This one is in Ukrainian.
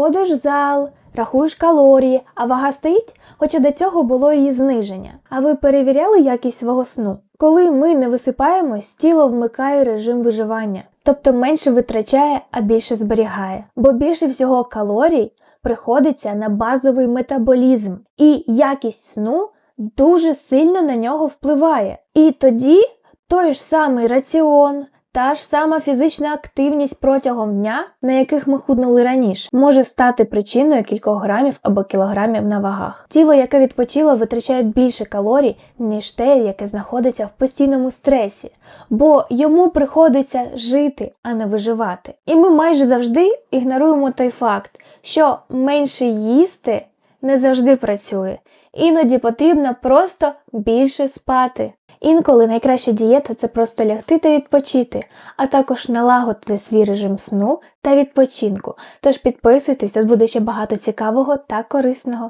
ходиш в зал, рахуєш калорії, а вага стоїть, хоча до цього було її зниження. А ви перевіряли якість свого сну? Коли ми не висипаємось, тіло вмикає режим виживання, тобто менше витрачає, а більше зберігає. Бо більше всього калорій приходиться на базовий метаболізм, і якість сну дуже сильно на нього впливає. І тоді той ж самий раціон, та ж сама фізична активність протягом дня, на яких ми худнули раніше, може стати причиною кількох грамів або кілограмів на вагах. Тіло, яке відпочило, витрачає більше калорій, ніж те, яке знаходиться в постійному стресі, бо йому приходиться жити, а не виживати. І ми майже завжди ігноруємо той факт, що менше їсти не завжди працює. Іноді потрібно просто більше спати. Інколи найкраща дієта це просто лягти та відпочити, а також налагодити свій режим сну та відпочинку. Тож підписуйтесь, тут буде ще багато цікавого та корисного.